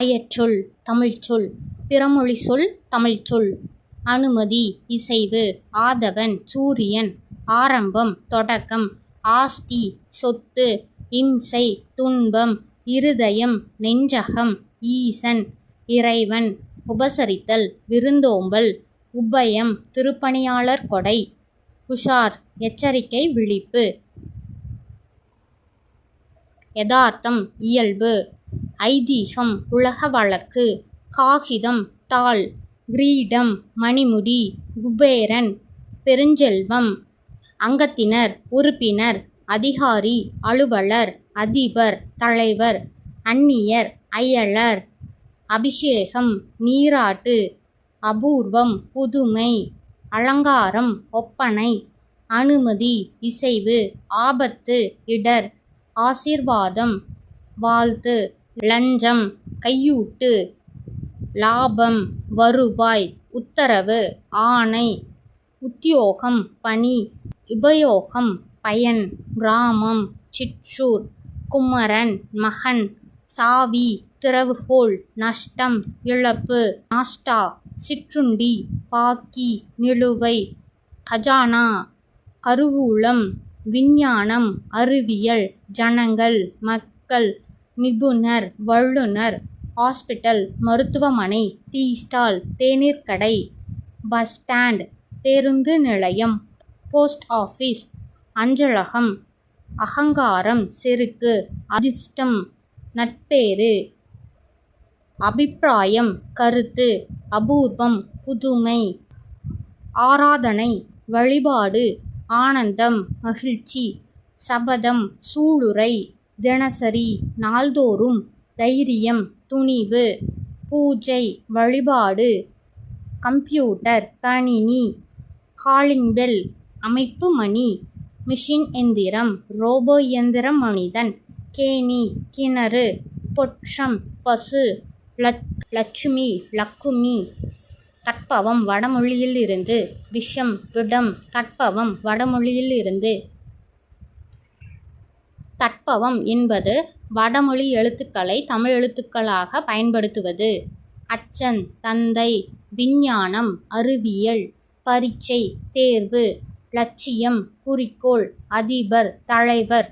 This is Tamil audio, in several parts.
அயற்சொல் தமிழ்ச்சொல் பிறமொழி சொல் தமிழ்ச்சொல். அனுமதி இசைவு ஆதவன் சூரியன் ஆரம்பம் தொடக்கம் ஆஸ்தி சொத்து இம்சை துன்பம் இருதயம் நெஞ்சகம் ஈசன் இறைவன் உபசரித்தல் விருந்தோம்பல் உபயம் திருப்பணியாளர் கொடை உஷார் எச்சரிக்கை விழிப்பு. யதார்த்தம் இயல்பு ஐதீகம் உலக வழக்கு. காகிதம் தாள் கிரீடம் மணிமுடி குபேரன் பெருஞ்செல்வம். அங்கத்தினர் உறுப்பினர் அதிகாரி அலுவலர் அதிபர் தலைவர் அந்நியர் அயலர். அபிஷேகம் நீராட்டு அபூர்வம் புதுமை அலங்காரம் ஒப்பனை அனுமதி இசைவு ஆபத்து இடர் ஆசீர்வாதம் வாழ்த்து. லஞ்சம் கையூட்டு லாபம் வருவாய் உத்தரவு ஆணை உத்தியோகம் பணி உபயோகம் பயன் கிராமம் சிற்றூர் குமரன் மகன் சாவி திறவுகோல் நஷ்டம் இழப்பு நாஷ்டா சிற்றுண்டி பாக்கி நிலுவை கஜானா கருவூலம் விஞ்ஞானம் அறிவியல் ஜனங்கள் மக்கள் நிபுணர் வல்லுநர் ஹாஸ்பிட்டல் மருத்துவமனை டீ ஸ்டால் தேநீர் கடை பஸ் ஸ்டாண்ட் பேருந்து நிலையம் போஸ்ட் ஆஃபீஸ் அஞ்சலகம் அகங்காரம் செருக்கு அதிர்ஷ்டம் நட்பேறு அபிப்பிராயம் கருத்து அபூர்வம் புதுமை ஆராதனை வழிபாடு ஆனந்தம் மகிழ்ச்சி சபதம் சூளுரை தினசரி நாள்தோறும் தைரியம் துணிவு பூஜை வழிபாடு கம்ப்யூட்டர் கணினி காலிங் பெல் அமைப்பு மணி மிஷின் எந்திரம் ரோபோ இயந்திரம் மனிதன் கேணி கிணறு பொற்றம் பசு லட் லட்சுமி லக்குமி தட்பவம் வடமொழியிலிருந்து விஷம் விடம் தட்பவம் வடமொழியிலிருந்து தட்பவம் என்பது வடமொழி எழுத்துக்களை தமிழ் எழுத்துக்களாக பயன்படுத்துவது. அச்சன் தந்தை விஞ்ஞானம் அறிவியல் பரீட்சை தேர்வு லட்சியம் குறிக்கோள் அதிபர் தலைவர்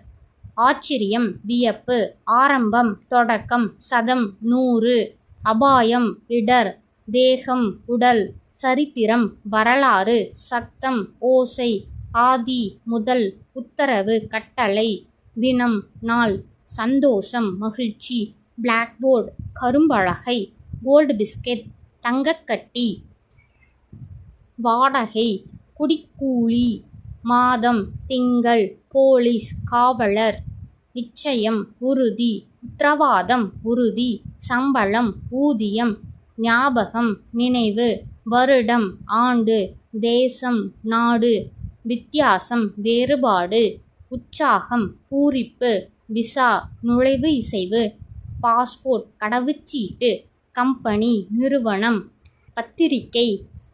ஆச்சரியம் வியப்பு ஆரம்பம் தொடக்கம் சதம் நூறு அபாயம் இடர் தேகம் உடல் சரித்திரம் வரலாறு சத்தம் ஓசை ஆதி முதல் உத்தரவு கட்டளை தினம் நாள் சந்தோஷம் மகிழ்ச்சி பிளாக்போர்டு கரும்பழகை கோல்டு பிஸ்கெட் தங்கக்கட்டி வாடகை குடிக்கூலி மாதம் திங்கள் போலீஸ் காவலர் நிச்சயம் உறுதி உத்தரவாதம் உறுதி சம்பளம் ஊதியம் ஞாபகம் நினைவு வருடம் ஆண்டு தேசம் நாடு வித்தியாசம் வேறுபாடு உற்சாகம் பூரிப்பு விசா நுழைவு இசைவு பாஸ்போர்ட் கடவுச்சீட்டு கம்பெனி நிறுவனம் பத்திரிகை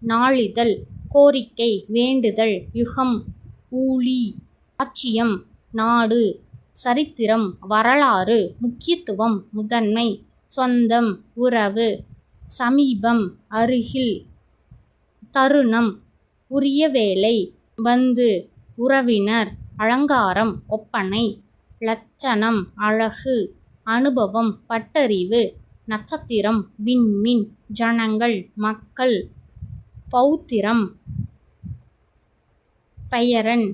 நாளிதழ் கோரிக்கை வேண்டுதல் யுகம் ஊழி ஆட்சியம் நாடு சரித்திரம் வரலாறு முக்கியத்துவம் முதன்மை சொந்தம் உறவு சமீபம் அருகில் தருணம் உரிய வேலை வந்து உறவினர் அலங்காரம் ஒப்பனை லட்சணம் அழகு அனுபவம் பட்டறிவு நட்சத்திரம் விண்மின் ஜனங்கள் மக்கள் பௌத்திரம் பெயரன்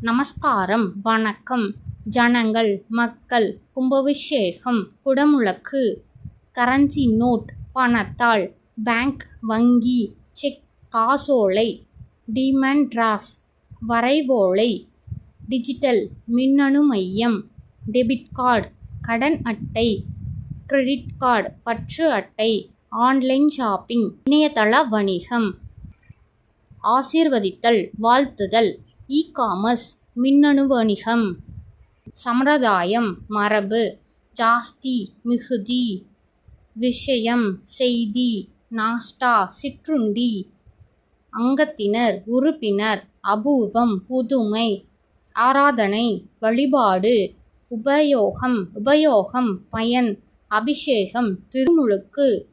நமஸ்காரம் வணக்கம் ஜனங்கள் மக்கள் கும்பாபிஷேகம் குடமுழக்கு கரன்சி நோட் பணத்தாள் பேங்க் வங்கி செக் காசோலை டிமாண்ட் டிராஃப்ட் வரைவோலை டிஜிட்டல் மின்னணு மையம் டெபிட் கார்டு கடன் அட்டை கிரெடிட் கார்டு பற்று அட்டை ஆன்லைன் ஷாப்பிங் இணையதள வணிகம் ஆசீர்வதித்தல் வாழ்த்துதல் இ காமர்ஸ் மின்னணு வணிகம் சம்பிரதாயம் மரபு ஜாஸ்தி மிகுதி விஷயம் செய்தி நாஸ்டா சிற்றுண்டி அங்கத்தினர் உறுப்பினர் அபூர்வம் புதுமை ஆராதனை வழிபாடு உபயோகம் உபயோகம் பயன் அபிஷேகம் திருமுழுக்கு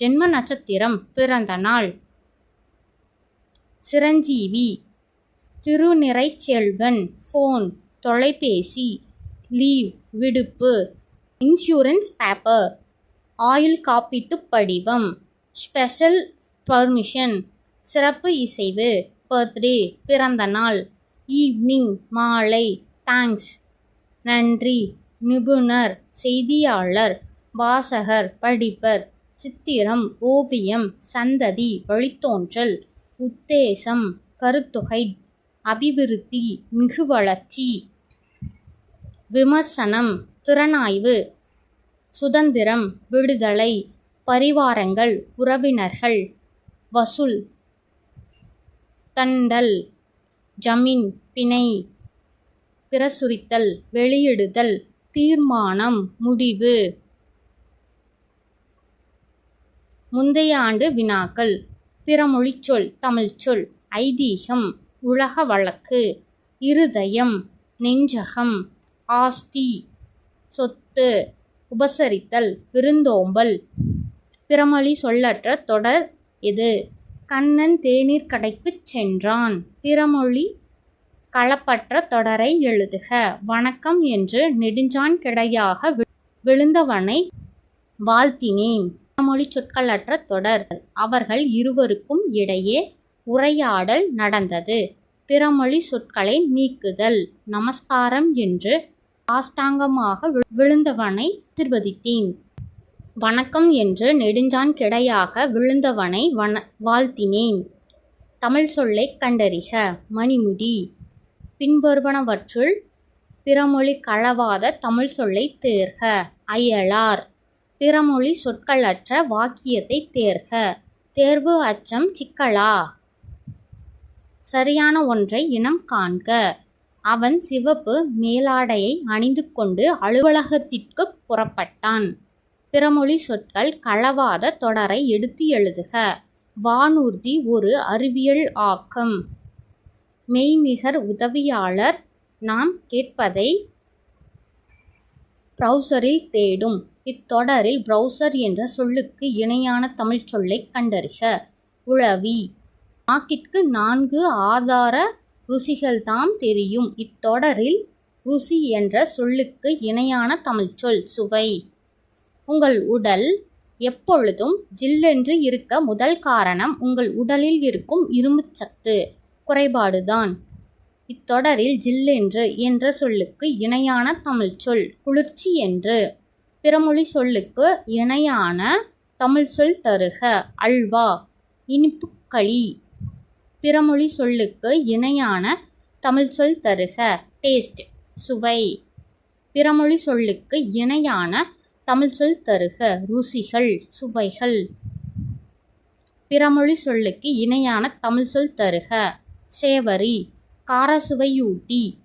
ஜென்ம நட்சத்திரம் பிறந்த நாள். சிரஞ்சீவி திருநிறைச்செல்வன் ஃபோன் தொலைபேசி லீவ் விடுப்பு. இன்சூரன்ஸ் பேப்பர் ஆயுள் காப்பீட்டு படிவம். ஸ்பெஷல் பர்மிஷன் சிறப்பு இசைவு பர்த்டே பிறந்த நாள். ஈவ்னிங் மாலை தேங்க்ஸ். நன்றி. நிபுணர் செய்தியாளர் வாசகர் படிப்பர் சித்திரம் ஓவியம் சந்ததி வழித்தோன்றல் உத்தேசம் கருத்தொகை அபிவிருத்தி மிகு வளர்ச்சி விமர்சனம் திறனாய்வு சுதந்திரம் விடுதலை பரிவாரங்கள் உறவினர்கள் வசூல் தண்டல் ஜமீன் பிணை. பிரசுரித்தல் வெளியிடுதல் தீர்மானம் முடிவு. முந்தைய ஆண்டு வினாக்கள். பிறமொழிச்சொல் தமிழ்ச்சொல் ஐதீகம் உலக வழக்கு இருதயம் நெஞ்சகம் ஆஸ்தி சொத்து உபசரித்தல் விருந்தோம்பல். பிறமொழி சொல்லற்ற தொடர் எது? கண்ணன் தேநீர் கடைக்குச் சென்றான். பிறமொழி களப்பற்ற தொடரை எழுதுக. வணக்கம் என்று நெடுஞ்சான் கிடையாக விழுந்தவனை வாழ்த்தினேன். மொழி சொற்களற்ற தொடர். அவர்கள் இருவருக்கும் இடையே உரையாடல் நடந்தது. பிறமொழி சொற்களை நீக்குதல். நமஸ்காரம் என்று ஆஷ்டாங்கமாக விழுந்தவனை ஆசிர்வதித்தேன். வணக்கம் என்று நெடுஞ்சான் கிடையாக விழுந்தவனை வன வாழ்த்தினேன். தமிழ் சொல்லைக் கண்டறிக. மணிமுடி. பின்வருவனவற்றுள் பிறமொழி களவாத தமிழ் சொல்லை தேர்க. அயலார். பிறமொழி சொற்களற்ற வாக்கியத்தை தேர்க. தேர்வு அச்சம் சிக்கலா? சரியான ஒன்றை இனம் காண்க. அவன் சிவப்பு மேலாடையை அணிந்து கொண்டு அலுவலகத்திற்கு புறப்பட்டான். பிறமொழி சொற்கள் களவாத தொடரை எடுத்து எழுதுக. வானூர்தி ஒரு அறிவியல் ஆக்கம். மெய்நிகர் உதவியாளர் நாம் கேட்பதை ப்ரௌசரில் தேடும். இத்தொடரில் ப்ரௌசர் என்ற சொல்லுக்கு இணையான தமிழ்ச் சொல்லைக் கண்டறிக. உளவி. நாக்கிற்கு நான்கு ஆதார ருசிகள்தாம் தெரியும். இத்தொடரில் ருசி என்ற சொல்லுக்கு இணையான தமிழ்ச்சொல் சுவை. உங்கள் உடல் எப்பொழுதும் ஜில்லென்று இருக்க முதல் காரணம் உங்கள் உடலில் இருக்கும் இரும்புச்சத்து குறைபாடுதான். இத்தொடரில் ஜில்லென்று என்ற சொல்லுக்கு இணையான தமிழ்ச்சொல் குளிர்ச்சி என்று. பிறமொழி சொல்லுக்கு இணையான தமிழ்ச்சொல் தருக அல்வா இனிப்புக்களி. பிறமொழி சொல்லுக்கு இணையான தமிழ்ச்சொல் தருக டேஸ்ட் சுவை. பிறமொழி சொல்லுக்கு இணையான தமிழ்ச்சொல் தருக ருசிகள் சுவைகள். பிறமொழி சொல்லுக்கு இணையான தமிழ்ச்சொல் தருக சேவரி காரசுவையூட்டி.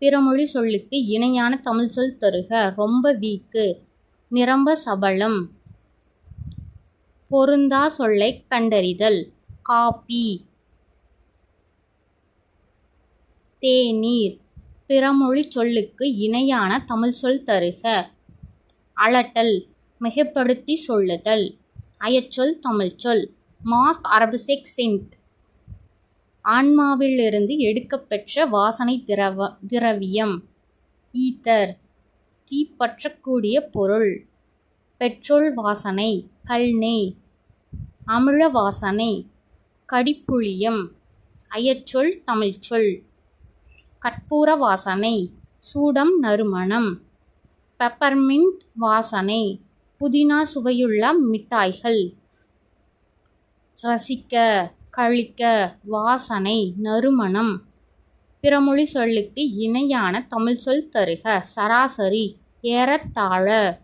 பிறமொழி சொல்லுக்கு இணையான தமிழ்ச்சொல் தருக ரொம்ப வீக்கு. நிரம்ப சபலம். பொருந்தா சொல்லைக் கண்டறிதல். காப்பி. தேநீர். பிறமொழி சொல்லுக்கு இணையான தமிழ்ச்சொல் தருக. அலட்டல். மிகைப்படுத்தி சொல்லுதல். அயச்சொல் தமிழ்ச்சொல் மாஸ்க் அரபிசிக் சென்ட் ஆன்மாவிலிருந்து எடுக்கப்பெற்ற வாசனை திரவ திரவியம். ஈத்தர் தீப்பற்றக்கூடிய பொருள். பெட்ரோல் வாசனை கல்நெய் அமிழ வாசனை கடிப்புளியம். அயச்சொல் தமிழ்ச்சொல். கற்பூர வாசனை சூடம் நறுமணம். பெப்பர்மின்ட் வாசனை புதினா சுவையுள்ள மிட்டாய்கள். ரசிக்க கழிக்க வாசனை நறுமணம். பிறமொழி சொல்லுக்கு இணையான தமிழ்ச்சொல் தருக. சராசரி ஏறத்தாழ